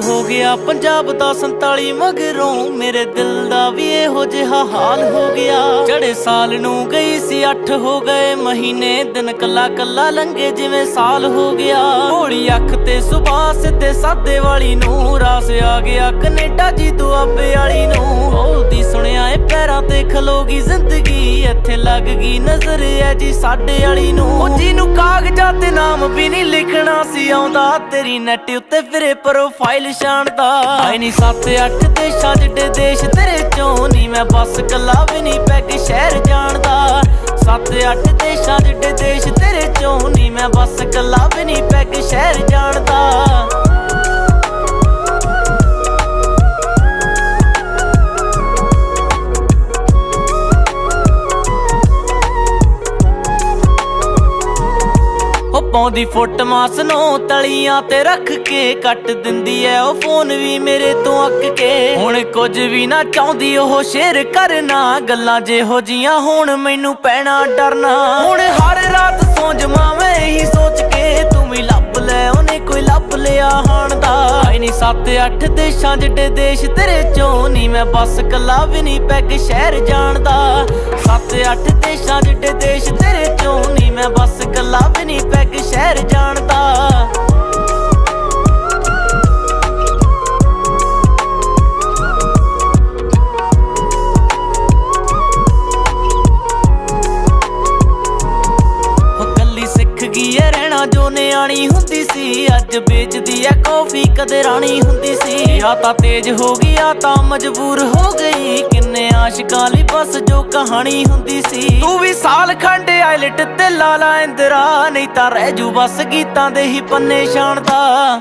ਪੰਜਾਬ ਦਾ 47 ਮਗਰੋਂ ਮੇਰੇ ਦਿਲ ਦਾ ਵੀ ਇਹੋ ਜਿਹਾ ਹਾਲ ਹੋ ਗਿਆ। ਜਿਹੜੇ ਸਾਲ ਨੂੰ ਗਈ ਸੀ 8 ਹੋ ਗਏ, ਮਹੀਨੇ, ਦਿਨ ਕੱਲਾ ਕੱਲਾ ਲੰਘੇ ਜਿਵੇਂ ਸਾਲ ਹੋ ਗਿਆ। ਭੋਲੀ ਅੱਖ ਤੇ ਸੁਬਾਹ ਤੇ ਸਾਦੇ ਵਾਲੀ ਨੂੰ ਰਾਸ ਆ ਗਿਆ, ਕੈਨੇਡਾ ਜੀ ਦੁਆਬੇ ਵਾਲੀ ਨੂੰ। ਹੋਦੀ ਸੁਣਿਆ ਏ, ਪੈਰਾਂ ਤੇ ਖਲੋਗੀ ਜ਼ਿੰਦਗੀ, ਇੱਥੇ ਲੱਗ ਗਈ ਨਜ਼ਰ ਐ ਜੀ ਸਾਡੇ ਵਾਲੀ ਨੂੰ। ਉਹ ਜਿਹਨੂੰ ਕਾਗਜ਼ਾਂ ਨਹੀਂ ਸੀ ਆਉਂਦਾ, ਤੇਰੀ ਨੈਟ ਉੱਤੇ ਫਿਰੇ ਪ੍ਰੋਫਾਈਲ ਛਾਣਦਾ। ਆਈ ਨਹੀਂ 7-8 ਦੇਸ਼ਾਂ, ਜਿੱਡੇ ਦੇਸ਼ ਤੇਰੇ ਚੋਂ ਨਹੀਂ ਮੈਂ ਬਸ ਕੱਲਾ ਵੀ ਨਹੀਂ ਪੈਗ ਸ਼ਹਿਰ ਜਾਣਦਾ। 7-8 ਦੇਸ਼ਾਂ, ਜਿੱਡੇ ਦੇਸ਼ ਤੇਰੇ ਚੋਂ ਨਹੀਂ ਮੈਂ ਬਸ ਕੱਲਾ ਵੀ ਨਹੀਂ ਪੈਗ ਸ਼ਹਿਰ ਜਾਣਦਾ। ਪਾਉਂਦੀ ਫੁੱਟ ਮਾਸ ਨੂੰ ਤਲੀਆਂ ਤੇ ਰੱਖ ਕੇ ਕੱਟ ਦਿੰਦੀ ਐ। ਉਹ ਫੋਨ ਵੀ ਮੇਰੇ ਤੋਂ ਅੱਕ ਕੇ ਹੁਣ ਕੁਝ ਵੀ ਨਾ ਚਾਹੁੰਦੀ, ਉਹ ਸ਼ੇਰ ਕਰਨਾ। ਗੱਲਾਂ ਜਿਹੋ ਜੀਆਂ ਹੁਣ, ਮੈਨੂੰ ਪੈਣਾ ਡਰਨਾ। ਹੁਣ ਹਰ ਰਾਤ ਸੌਂ ਜਾਵਾਂ ਇਹੀ ਸੋਚ ਕੇ, ਤੂੰ ਵੀ ਲੱਭ ਲੈ, ਉਹਨੇ ਕੋਈ ਲੱਭ ਲਿਆ ਹਾਣ ਦਾ। ਆਈ ਨਹੀਂ 7-8 ਦੇਸ਼ਾਂ, ਜਿੱਡੇ ਦੇਸ਼ ਤੇਰੇ ਚੋਂ ਨਹੀਂ ਮੈਂ ਬਸ ਕੱਲਾ ਵੀ ਨਹੀਂ ਪੈਗ ਸ਼ਹਿਰ ਜਾਣਦਾ। 7-8 ਦੇਸ਼ਾਂ, ਜਿੱਡੇ ਦੇਸ਼ ਰਹਿਣਾ ਨਿਆਣੀ ਹੁੰਦੀ ਸੀ, ਅੱਜ ਵੇਚਦੀ ਐ ਕੌਫੀ, ਕਦੇ ਰਾਣੀ ਹੁੰਦੀ ਸੀ। ਆ ਤਾਂ ਤੇਜ ਹੋ ਗਈ, ਆ ਤਾਂ ਮਜਬੂਰ ਹੋ ਗਈ। ਕਿੰਨੇ ਆਸ਼ਿਕਾਂ ਲਈ ਬਸ ਜੋ ਕਹਾਣੀ ਹੁੰਦੀ ਸੀ। ਤੂੰ ਵੀ ਸਾਲ ਖੰਡ ਆਇਲਟ ਤੇ ਲਾਲਾ ਇੰਦਰਾ। ਨਹੀਂ ਤਾਂ ਰਹਿ ਜੂ ਬਸ ਗੀਤਾਂ ਦੇ ਹੀ ਪੰਨੇ ਛਾਣਦਾ।